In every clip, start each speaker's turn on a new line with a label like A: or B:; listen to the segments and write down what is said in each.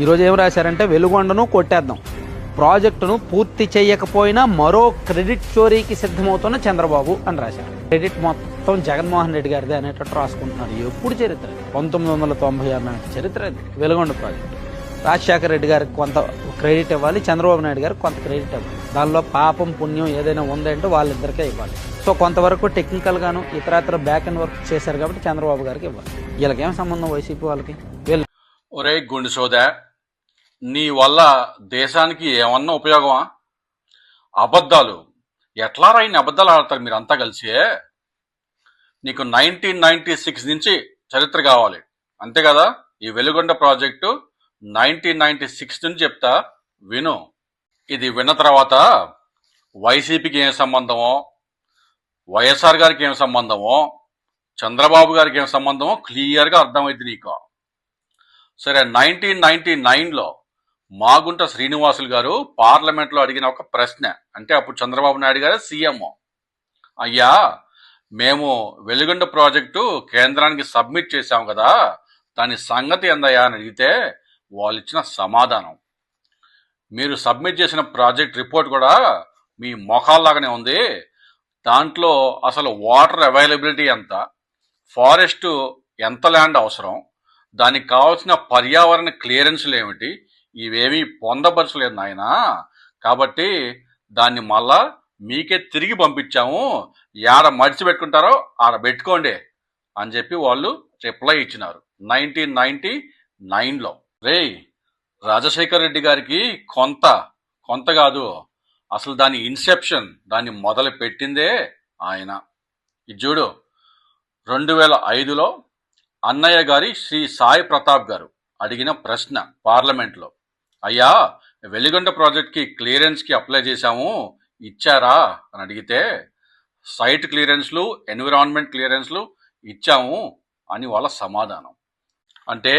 A: ఈరోజు ఏం రాశారంటే వెలుగొండను కొట్టేద్దాం. ప్రాజెక్టును పూర్తి చేయకపోయినా మరో క్రెడిట్ చోరీకి సిద్ధమవుతున్న చంద్రబాబు అని రాశారు. క్రెడిట్ మొత్తం జగన్మోహన్ రెడ్డి గారిదే అనేటట్టు రాసుకుంటున్నారు. ఎప్పుడు చరిత్ర పంతొమ్మిది వందల తొంభై ఆరు నాటి చరిత్ర అది వెలుగొండ ప్రాజెక్టు. రాజశేఖర రెడ్డి గారికి కొంత క్రెడిట్ ఇవ్వాలి చంద్రబాబు నాయుడు గారికి కొంత క్రెడిట్ ఇవ్వాలి. దానిలో పాపం పుణ్యం ఏదైనా ఉందంటే వాళ్ళిద్దరికే ఇవ్వాలి. సో కొంతవరకు టెక్నికల్గాను ఇతరత్ర బ్యాక్ అండ్ వర్క్ చేశారు కాబట్టి చంద్రబాబు గారికి ఇవ్వాలి. వీళ్ళకేం సంబంధం వైసీపీ వాళ్ళకి? వీళ్ళు
B: ఒరే గుండె సోదా నీ వల్ల దేశానికి ఏమన్నా ఉపయోగమా? అబద్ధాలు. ఎట్లా రాయిని అబద్ధాలు ఆడతారు మీరంతా కలిసి? నీకు నైన్టీన్ నైన్టీ సిక్స్ నుంచి చరిత్ర కావాలి. అంతే కదా? ఈ Veligonda project nineteen ninety six నుంచి చెప్తా విను. ఇది విన్న తర్వాత వైసీపీకి ఏం సంబంధమో వైఎస్ఆర్ గారికి ఏం సంబంధమో చంద్రబాబు గారికి ఏం సంబంధమో క్లియర్గా అర్థమైంది నీకు. సరే నైన్టీన్ నైన్టీ నైన్లో మాగుంట శ్రీనివాసులు గారు పార్లమెంట్లో అడిగిన ఒక ప్రశ్న. అంటే అప్పుడు చంద్రబాబు నాయుడు గారు సీఎం అయ్యా మేము వెలుగొండ ప్రాజెక్టు కేంద్రానికి సబ్మిట్ చేశాం కదా దాని సంగతి ఎందయ్యా అని అడిగితే వాళ్ళు ఇచ్చిన సమాధానం. మీరు సబ్మిట్ చేసిన ప్రాజెక్ట్ రిపోర్ట్ కూడా మీ మొఖాల్లాగానే ఉంది. దాంట్లో అసలు వాటర్ అవైలబిలిటీ ఎంత? ఫారెస్ట్ ఎంత ల్యాండ్ అవసరం? దానికి కావాల్సిన పర్యావరణ క్లియరెన్స్లు ఏమిటి? ఇవేమీ పొందపరచలేదు నాయన. కాబట్టి దాన్ని మళ్ళా మీకే తిరిగి పంపించాము. యాడ మడిచి పెట్టుకుంటారో ఆడ పెట్టుకోండి అని చెప్పి వాళ్ళు రిప్లై ఇచ్చినారు. నైన్టీన్ నైన్టీ నైన్లో. రే రాజశేఖర్ రెడ్డి గారికి కొంత కొంత కాదు. అసలు దాని ఇన్సెప్షన్ దాన్ని మొదలు పెట్టిందే ఆయన. ఇది చూడు రెండు వేల ఐదులో అన్నయ్య గారి శ్రీ సాయి ప్రతాప్ గారు అడిగిన ప్రశ్న పార్లమెంట్లో. అయ్యా వెలిగొండ ప్రాజెక్ట్కి క్లియరెన్స్కి అప్లై చేశాము ఇచ్చారా? అని అడిగితే సైట్ క్లియరెన్స్లు ఎన్విరాన్మెంట్ క్లియరెన్స్లు ఇచ్చాము అని వాళ్ళ సమాధానం. అంటే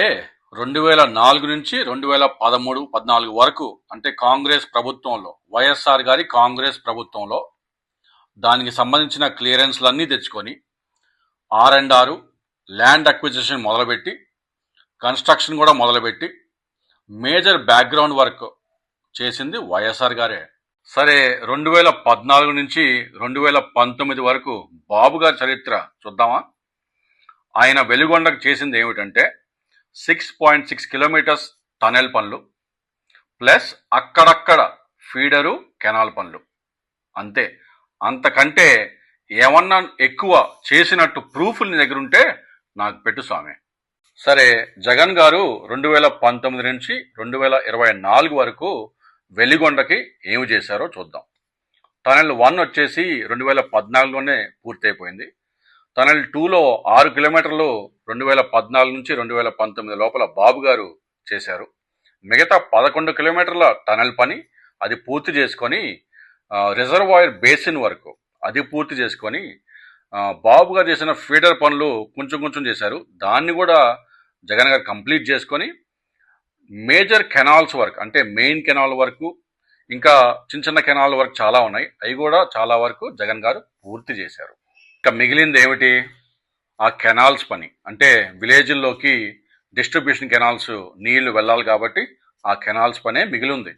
B: రెండు వేల నాలుగు నుంచి రెండు వేల పదమూడు పద్నాలుగు వరకు అంటే కాంగ్రెస్ ప్రభుత్వంలో వైఎస్ఆర్ గారి కాంగ్రెస్ ప్రభుత్వంలో దానికి సంబంధించిన క్లియరెన్స్లన్నీ తెచ్చుకొని R and R land acquisition మొదలుపెట్టి కన్స్ట్రక్షన్ కూడా మొదలుపెట్టి మేజర్ బ్యాక్గ్రౌండ్ వర్క్ చేసింది వైఎస్ఆర్ గారే. సరే రెండు వేల పద్నాలుగు నుంచి రెండు వేల పంతొమ్మిది వరకు బాబు గారి చరిత్ర చూద్దామా? ఆయన వెలుగొండకు చేసింది ఏమిటంటే six point six kilometres tunnel పనులు ప్లస్ అక్కడక్కడ ఫీడరు కెనాల్ పనులు అంతే. అంతకంటే ఏమన్నా ఎక్కువ చేసినట్టు ప్రూఫ్లు నీ దగ్గర ఉంటే నాకు పెట్టు స్వామి సరే జగన్ గారు రెండు వేల పంతొమ్మిది నుంచి రెండు వేల ఇరవై నాలుగు వరకు వెలిగొండకి ఏమి చేశారో చూద్దాం. టనల్ వన్ వచ్చేసి రెండు వేల పద్నాలుగులోనే పూర్తయిపోయింది. టనల్ టూలో ఆరు కిలోమీటర్లు రెండు వేల పద్నాలుగు నుంచి రెండు వేల పంతొమ్మిది లోపల బాబు గారు చేశారు. మిగతా పదకొండు కిలోమీటర్ల టనెల్ పని అది పూర్తి చేసుకొని రిజర్వాయర్ బేసిన్ వరకు అది పూర్తి చేసుకొని బాబు గారు చేసిన ఫీడర్ పనులు కొంచెం కొంచెం చేశారు. దాన్ని కూడా జగన్ గారు కంప్లీట్ చేసుకొని మేజర్ కెనాల్స్ వర్క్ అంటే మెయిన్ కెనాల్ వరకు ఇంకా చిన్న చిన్న కెనాల్ వర్క్ చాలా ఉన్నాయి. అవి కూడా చాలా వరకు జగన్ గారు పూర్తి చేశారు. ఇంకా మిగిలింది ఏమిటి? ఆ కెనాల్స్ పని. అంటే విలేజ్ల్లోకి డిస్ట్రిబ్యూషన్ కెనాల్స్ నీళ్ళు వెళ్ళాలి కాబట్టి ఆ కెనాల్స్ పనే మిగిలింది.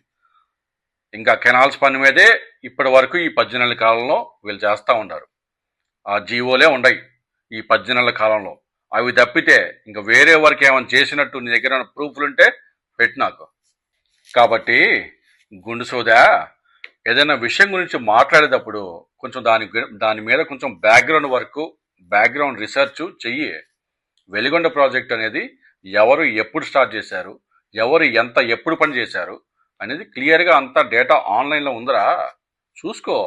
B: ఇంకా కెనాల్స్ పని మీదే ఇప్పటి వరకు ఈ పద్దెనిమిది కాలంలో వీళ్ళు చేస్తూ ఉన్నారు. ఆ జీవోలే ఉండయి ఈ పద్దెనెల కాలంలో. అవి తప్పితే ఇంకా వేరే వారికి ఏమైనా చేసినట్టు నీ దగ్గర ప్రూఫ్లు ఉంటే పెట్టి నాకు. కాబట్టి గుండు సోదా ఏదైనా విషయం గురించి మాట్లాడేటప్పుడు కొంచెం దాని దాని మీద కొంచెం బ్యాక్గ్రౌండ్ వర్క్ బ్యాక్గ్రౌండ్ రీసెర్చ్ చెయ్యి. వెలిగొండ ప్రాజెక్ట్ అనేది ఎవరు ఎప్పుడు స్టార్ట్ చేశారు ఎవరు ఎంత ఎప్పుడు పని చేశారు అనేది క్లియర్గా అంతా డేటా ఆన్లైన్లో ఉందరా? చూసుకో.